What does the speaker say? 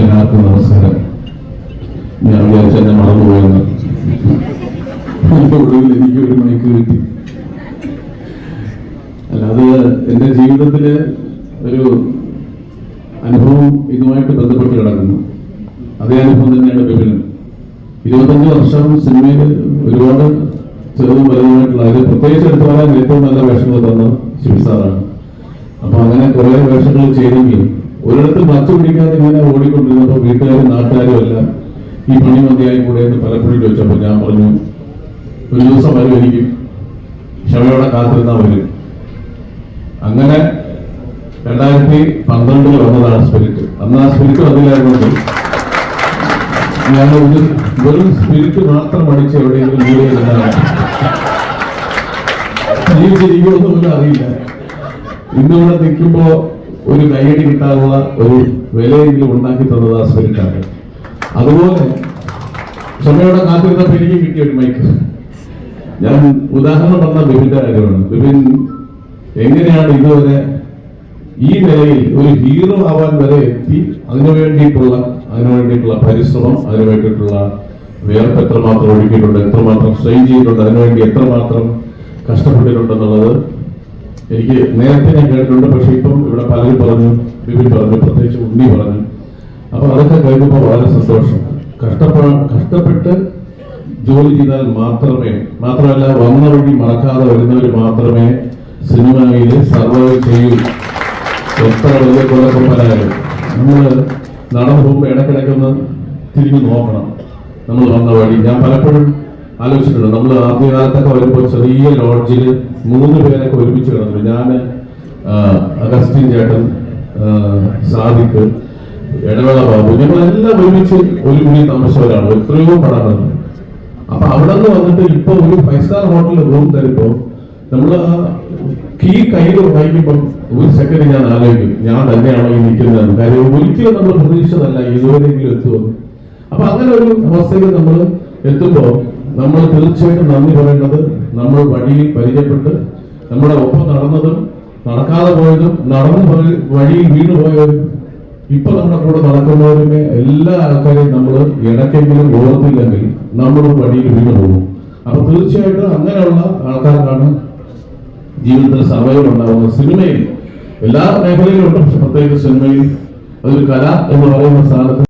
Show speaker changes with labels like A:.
A: എല്ലാവർക്കും നമസ്കാരം. ഞാൻ വിചാരിച്ച എന്നെ മറന്നുപോയെന്ന് എനിക്ക് ഒരു മൈക്ക് കിട്ടി. അല്ലാതെ എന്റെ ജീവിതത്തിൽ ഒരു അനുഭവം ഇതുമായിട്ട് ബന്ധപ്പെട്ട് കിടക്കുന്നു. അതേ അനുഭവം തന്നെയാണ് ബിപിനും ഇരുപത്തഞ്ച് വർഷം സിനിമയിൽ ഒരുപാട് ചെറുതും വലുതുമായിട്ടുള്ള അതിൽ പ്രത്യേകിച്ച് എടുത്തു പറയാൻ ഏറ്റവും നല്ല വേഷങ്ങൾ തന്ന ശിവ സാറാണ്. അപ്പൊ അങ്ങനെ കുറെ വേഷങ്ങൾ ചെയ്തെങ്കിലും ഒരിടത്ത് മച്ചു പിടിക്കാതെ ഇങ്ങനെ ഓടിക്കൊണ്ടിരുന്നപ്പോ വീട്ടുകാരും നാട്ടുകാരും എല്ലാം ഈ പണി മതിയായി കൂടെ എന്ന് പലപ്പോഴും ചോദിച്ചപ്പോ ഞാൻ പറഞ്ഞു ഒരു ദിവസം വരുമായിരിക്കും ക്ഷമയോടെ കാത്തിരുന്നാ വരും. അങ്ങനെ രണ്ടായിരത്തി പന്ത്രണ്ടിൽ വന്നതാണ് സ്പിരിറ്റ്. അന്ന് ആ സ്പിരിറ്റ് വന്നില്ലായിരുന്നു ഞാൻ ഒരു വെറും സ്പിരിറ്റ് മാത്രം അടിച്ച് എവിടെയെങ്കിലും ജീവിതം പോലും അറിയില്ല. ഇന്നിവിടെ നിൽക്കുമ്പോ ഒരു കൈയടി കിട്ടാനുള്ള ഒരു വിലയെങ്കിലും ഉണ്ടാക്കി തന്നത് ആ സ്പിരിറ്റാണ് അതുപോലെ ക്ഷമയോടെ കാത്തിരുന്നപ്പോൾ എനിക്ക് കിട്ടിയ ഒരു മൈക്ക് ഞാൻ ഉദാഹരണം പറഞ്ഞ ബിബിന്റെ കാര്യമാണ് ബിബിൻ എങ്ങനെയാണ് ഇതുവരെ ഈ നിലയിൽ ഒരു ഹീറോ ആവാൻ വരെ എത്തി? അതിനു വേണ്ടിയിട്ടുള്ള അതിനു വേണ്ടിയിട്ടുള്ള പരിശ്രമം അതിനു വേണ്ടിയിട്ടുള്ള വേർപ്പ് എത്രമാത്രം ഒഴുകിയിട്ടുണ്ട് എത്രമാത്രം സ്ട്രെയിൻ ചെയ്തിട്ടുണ്ട് അതിനുവേണ്ടി എത്രമാത്രം കഷ്ടപ്പെട്ടിട്ടുണ്ടെന്നുള്ളത് എനിക്ക് നേരത്തെ ഞാൻ കേട്ടിട്ടുണ്ട് പക്ഷെ ഇപ്പം ഇവിടെ പലരും പറഞ്ഞു ബിബിൻ പറഞ്ഞു പ്രത്യേകിച്ച് ഉണ്ണി പറഞ്ഞു. അപ്പോൾ അതൊക്കെ കേൾക്കുമ്പോൾ വളരെ സന്തോഷം കഷ്ടപ്പെ കഷ്ടപ്പെട്ട് ജോലി ചെയ്താൽ മാത്രമേ മാത്രമല്ല വന്ന വഴി മറക്കാതെ വരുന്നവർ മാത്രമേ സിനിമയിൽ സർവൈവ് ചെയ്യൂ. എത്ര വലിയ കുഴപ്പമായാലും നമ്മൾ നടന്നു പോകുമ്പോൾ ഇടയ്ക്കിടയ്ക്കൊന്ന് തിരിഞ്ഞു നോക്കണം. നമ്മൾ വന്ന വഴി. ഞാൻ പലപ്പോഴും ആലോചിച്ചിട്ടുണ്ട്? നമ്മൾ ആദ്യകാലത്തൊക്കെ വരുമ്പോൾ ചെറിയ ലോഡ്ജിൽ മൂന്ന് പേരൊക്കെ ഒരുമിച്ച് കിടന്നു ഞാൻ അഗസ്റ്റിൻ ചേട്ടൻ സാദിഖ് ഇടവേള ബാബു ഞങ്ങളെല്ലാം ഒരുമിച്ച് ഒരു മുറി താമസിച്ചവരാണ് എത്രയോ പടങ്ങൾ. അപ്പൊ അവിടെ നിന്ന് വന്നിട്ട് ഇപ്പൊ ഒരു ഫൈവ് സ്റ്റാർ ഹോട്ടലിൽ റൂം തരുമ്പോ നമ്മൾ കീ കയ്യിൽ വായിക്കുമ്പോൾ ഒരു സെക്കൻഡ് ഞാൻ ആലോചിക്കും. ഞാൻ തന്നെയാണോ ഈ നിൽക്കുന്നത്? കാര്യം ഒരിക്കലും നമ്മൾ പ്രതീക്ഷിച്ചതല്ല ഇതുവരെയെങ്കിലും എത്തുമെന്ന്. അപ്പൊ അങ്ങനെ ഒരു അവസ്ഥയിൽ നമ്മൾ എത്തുമ്പോ നമ്മൾ തീർച്ചയായിട്ടും നന്ദി പറയേണ്ടത് നമ്മൾ വഴിയിൽ പരിചയപ്പെട്ട് നമ്മുടെ ഒപ്പം നടന്നതും നടക്കാതെ പോയതും നടന്നു വഴിയിൽ വീണു പോയവരും ഇപ്പൊ നമ്മുടെ കൂടെ നടക്കുന്നവരുമേ എല്ലാ ആൾക്കാരെയും നമ്മൾ ഇടയ്ക്കെങ്കിലും ഓർത്തില്ലെങ്കിൽ നമ്മൾ വഴിയിൽ വീണു പോകും. അപ്പൊ തീർച്ചയായിട്ടും അങ്ങനെയുള്ള ആൾക്കാർക്കാണ് ജീവിതത്തിൽ സർവൈവൽ ഉണ്ടാകുന്നത് സിനിമയിൽ എല്ലാ മേഖലയിലും ഉണ്ട്. പ്രത്യേകിച്ച് സിനിമയിൽ അതൊരു കല എന്ന് പറയുന്ന സ്ഥാനത്ത്